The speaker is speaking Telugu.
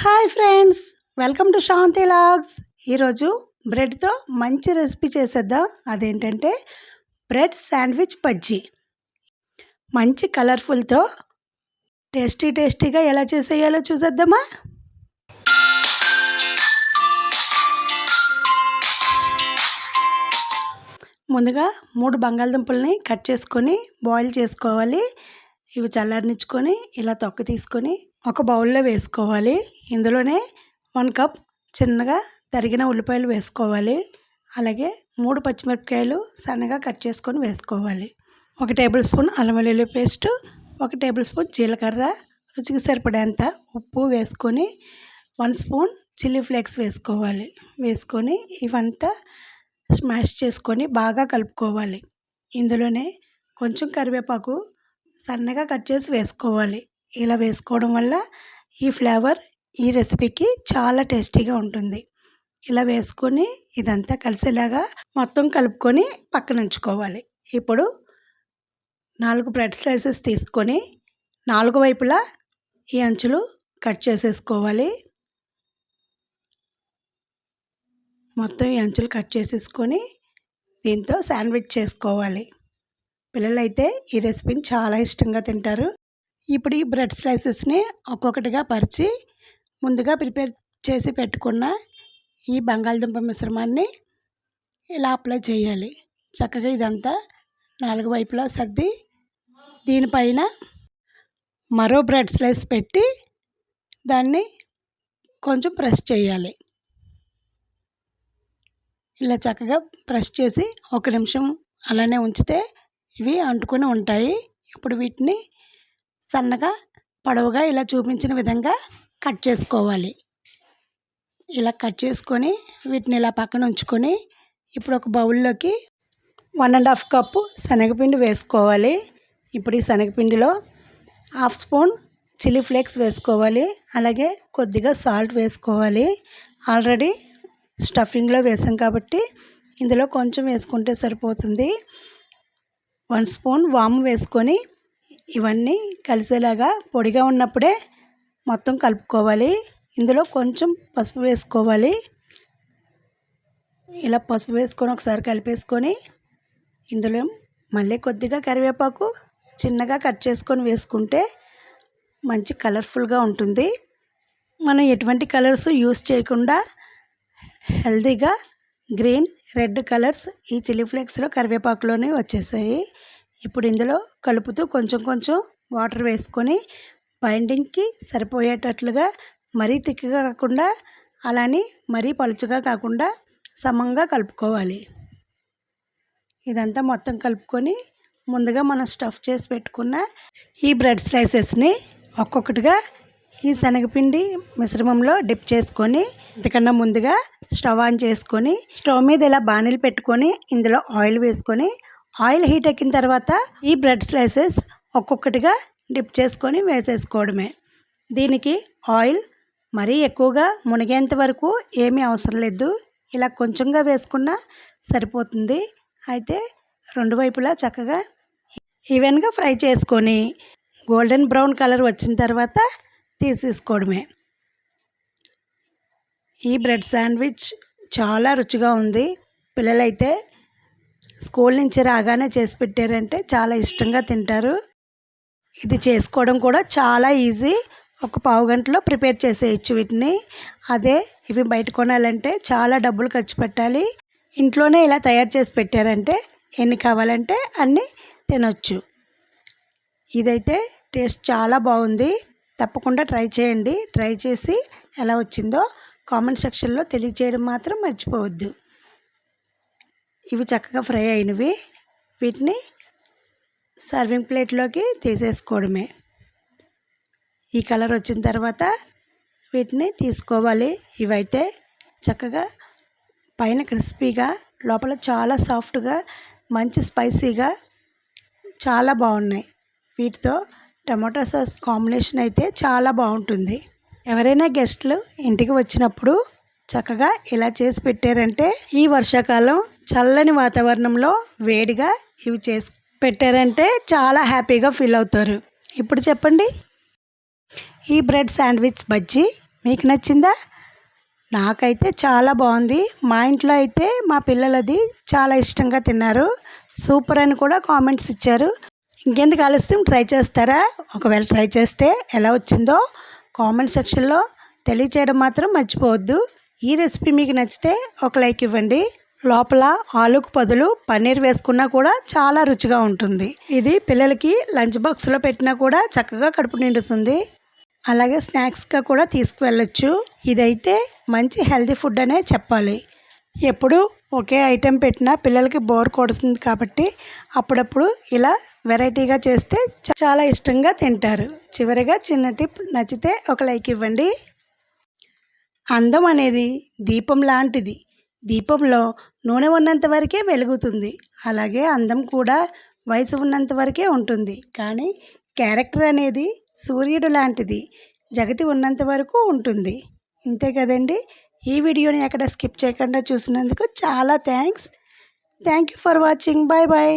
Hi friends welcome to Shanti logs ఈరోజు బ్రెడ్తో మంచి రెసిపీ చేసేద్దాం. అదేంటంటే బ్రెడ్ శాండ్విచ్ బజ్జీ. మంచి కలర్ఫుల్తో టేస్టీ టేస్టీగా ఎలా చేసేయాలో చూసేద్దామా? ముందుగా మూడు బంగాళదుంపల్ని కట్ చేసుకొని బాయిల్ చేసుకోవాలి. ఇవి చల్లారనిచ్చుకొని ఇలా తొక్క తీసుకొని ఒక బౌల్లో వేసుకోవాలి. ఇందులోనే వన్ కప్ చిన్నగా తరిగిన ఉల్లిపాయలు వేసుకోవాలి. అలాగే మూడు పచ్చిమిరపకాయలు సన్నగా కట్ చేసుకొని వేసుకోవాలి. ఒక టేబుల్ స్పూన్ అల్లం వెల్లుల్లి పేస్ట్ ఒక టేబుల్ స్పూన్ జీలకర్ర రుచికి సరిపడేంత ఉప్పు వేసుకొని వన్ స్పూన్ చిల్లీ ఫ్లేక్స్ వేసుకోవాలి. వేసుకొని ఇవంతా స్మాష్ చేసుకొని బాగా కలుపుకోవాలి. ఇందులోనే కొంచెం కరివేపాకు సన్నగా కట్ చేసి వేసుకోవాలి. ఇలా వేసుకోవడం వల్ల ఈ ఫ్లేవర్ ఈ రెసిపీకి చాలా టేస్టీగా ఉంటుంది. ఇలా వేసుకొని ఇదంతా కలిసేలాగా మొత్తం కలుపుకొని పక్కన ఉంచుకోవాలి. ఇప్పుడు నాలుగు బ్రెడ్ స్లైసెస్ తీసుకొని నాలుగు వైపులా ఈ అంచులు కట్ చేసేసుకోవాలి. మొత్తం ఈ అంచులు కట్ చేసేసుకొని దీంతో శాండ్విచ్ చేసుకోవాలి. పిల్లలైతే ఈ రెసిపీని చాలా ఇష్టంగా తింటారు. ఇప్పుడు ఈ బ్రెడ్ స్లైసెస్ని ఒక్కొక్కటిగా పరిచి ముందుగా ప్రిపేర్ చేసి పెట్టుకున్న ఈ బంగాళదుంప మిశ్రమాన్ని ఇలా అప్లై చేయాలి. చక్కగా ఇదంతా నాలుగు వైపులా సర్ది దీనిపైన మరో బ్రెడ్ స్లైస్ పెట్టి దాన్ని కొంచెం ప్రెస్ చేయాలి. ఇలా చక్కగా ప్రెస్ చేసి ఒక నిమిషం అలానే ఉంచితే ఇవి అంటుకొని ఉంటాయి. ఇప్పుడు వీటిని సన్నగా పొడవుగా ఇలా చూపించిన విధంగా కట్ చేసుకోవాలి. ఇలా కట్ చేసుకొని వీటిని ఇలా పక్కన ఉంచుకొని ఇప్పుడు ఒక బౌల్లోకి వన్ అండ్ హాఫ్ కప్పు శనగపిండి వేసుకోవాలి. ఇప్పుడు ఈ శనగపిండిలో హాఫ్ స్పూన్ చిల్లీ ఫ్లేక్స్ వేసుకోవాలి. అలాగే కొద్దిగా సాల్ట్ వేసుకోవాలి. ఆల్రెడీ స్టఫింగ్లో వేసాం కాబట్టి ఇందులో కొంచెం వేసుకుంటే సరిపోతుంది. వన్ స్పూన్ వాము వేసుకొని ఇవన్నీ కలిసేలాగా పొడిగా ఉన్నప్పుడే మొత్తం కలుపుకోవాలి. ఇందులో కొంచెం పసుపు వేసుకోవాలి. ఇలా పసుపు వేసుకొని ఒకసారి కలిపేసుకొని ఇందులో మళ్ళీ కొద్దిగా కరివేపాకు చిన్నగా కట్ చేసుకొని వేసుకుంటే మంచి కలర్ఫుల్గా ఉంటుంది. మనం ఎటువంటి కలర్స్ యూస్ చేయకుండా హెల్తీగా గ్రీన్ రెడ్ కలర్స్ ఈ చిల్లీ ఫ్లేక్స్లో కరివేపాకులోనే వచ్చేసాయి. ఇప్పుడు ఇందులో కలుపుతూ కొంచెం కొంచెం వాటర్ వేసుకొని బైండింగ్కి సరిపోయేటట్లుగా మరీ తిక్కగా కాకుండా అలానే మరీ పలుచగా కాకుండా సమంగా కలుపుకోవాలి. ఇదంతా మొత్తం కలుపుకొని ముందుగా మనం స్టఫ్ చేసి పెట్టుకున్న ఈ బ్రెడ్ స్లైసెస్ని ఒక్కొక్కటిగా ఈ శనగపిండి మిశ్రమంలో డిప్ చేసుకొని ఇంతకన్నా ముందుగా స్టవ్ ఆన్ చేసుకొని స్టవ్ మీద ఇలా బాణీలు పెట్టుకొని ఇందులో ఆయిల్ వేసుకొని ఆయిల్ హీట్ ఎక్కిన తర్వాత ఈ బ్రెడ్ స్లైసెస్ ఒక్కొక్కటిగా డిప్ చేసుకొని వేసేసుకోవడమే. దీనికి ఆయిల్ మరీ ఎక్కువగా మునిగేంత వరకు ఏమీ అవసరం లేదు. ఇలా కొంచెంగా వేసుకున్నా సరిపోతుంది. అయితే రెండు వైపులా చక్కగా ఈవెన్గా ఫ్రై చేసుకొని గోల్డెన్ బ్రౌన్ కలర్ వచ్చిన తర్వాత తీసేసుకోవడమే. ఈ బ్రెడ్ శాండ్విచ్ చాలా రుచిగా ఉంది. పిల్లలైతే స్కూల్ నుంచి రాగానే చేసి పెట్టారంటే చాలా ఇష్టంగా తింటారు. ఇది చేసుకోవడం కూడా చాలా ఈజీ. ఒక పావు గంటలో ప్రిపేర్ చేసేయచ్చు వీటిని. అదే ఇవి బయట కొనాలంటే చాలా డబ్బులు ఖర్చు పెట్టాలి. ఇంట్లోనే ఇలా తయారు చేసి పెట్టారంటే ఎన్ని కావాలంటే అన్నీ తినొచ్చు. ఇదైతే టేస్ట్ చాలా బాగుంది. తప్పకుండా ట్రై చేయండి. ట్రై చేసి ఎలా వచ్చిందో కామెంట్ సెక్షన్లో తెలియచేయడం మాత్రం మర్చిపోవద్దు. ఇవి చక్కగా ఫ్రై అయినవి. వీటిని సర్వింగ్ ప్లేట్లోకి తీసేసుకోవడమే. ఈ కలర్ వచ్చిన తర్వాత వీటిని తీసుకోవాలి. ఇవైతే చక్కగా పైన క్రిస్పీగా లోపల చాలా సాఫ్ట్గా మంచి స్పైసీగా చాలా బాగున్నాయి. వీటితో టమాటా సాస్ కాంబినేషన్ అయితే చాలా బాగుంటుంది. ఎవరైనా గెస్ట్లు ఇంటికి వచ్చినప్పుడు చక్కగా ఇలా చేసి పెట్టారంటే ఈ వర్షాకాలం చల్లని వాతావరణంలో వేడిగా ఇవి చేసి పెట్టారంటే చాలా హ్యాపీగా ఫీల్ అవుతారు. ఇప్పుడు చెప్పండి. ఈ బ్రెడ్ శాండ్విచ్ బజ్జీ మీకు నచ్చిందా? నాకైతే చాలా బాగుంది. మా ఇంట్లో అయితే మా పిల్లలది చాలా ఇష్టంగా తిన్నారు. సూపర్ అని కూడా కామెంట్స్ ఇచ్చారు. ఇంకెందుకు ఆలస్యం? ట్రై చేస్తారా? ఒకవేళ ట్రై చేస్తే ఎలా వచ్చిందో కామెంట్ సెక్షన్లో తెలియచేయడం మాత్రం మర్చిపోవద్దు. ఈ రెసిపీ మీకు నచ్చితే ఒక లైక్ ఇవ్వండి. లోపల ఆలుకు బదులు పన్నీర్ వేసుకున్నా కూడా చాలా రుచిగా ఉంటుంది. ఇది పిల్లలకి లంచ్ బాక్స్లో పెట్టినా కూడా చక్కగా కడుపు నిండుతుంది. అలాగే స్నాక్స్గా కూడా తీసుకువెళ్ళొచ్చు. ఇదైతే మంచి హెల్తీ ఫుడ్ అనే చెప్పాలి. ఎప్పుడు ఒకే ఐటెం పెట్టినా పిల్లలకి బోర్ కొడుతుంది కాబట్టి అప్పుడప్పుడు ఇలా వెరైటీగా చేస్తే చాలా ఇష్టంగా తింటారు. చివరిగా చిన్న టిప్ నచ్చితే ఒక లైక్ ఇవ్వండి. అందం అనేది దీపం లాంటిది. దీపంలో నూనె ఉన్నంత వరకే వెలుగుతుంది. అలాగే అందం కూడా వయసు ఉన్నంత వరకే ఉంటుంది. కానీ క్యారెక్టర్ అనేది సూర్యుడు లాంటిది. జగతి ఉన్నంత వరకు ఉంటుంది. ఇంతే కదండి? ఈ వీడియోని ఎక్కడ స్కిప్ చేయకుండా చూసినందుకు చాలా thanks. Thank you for watching. Bye bye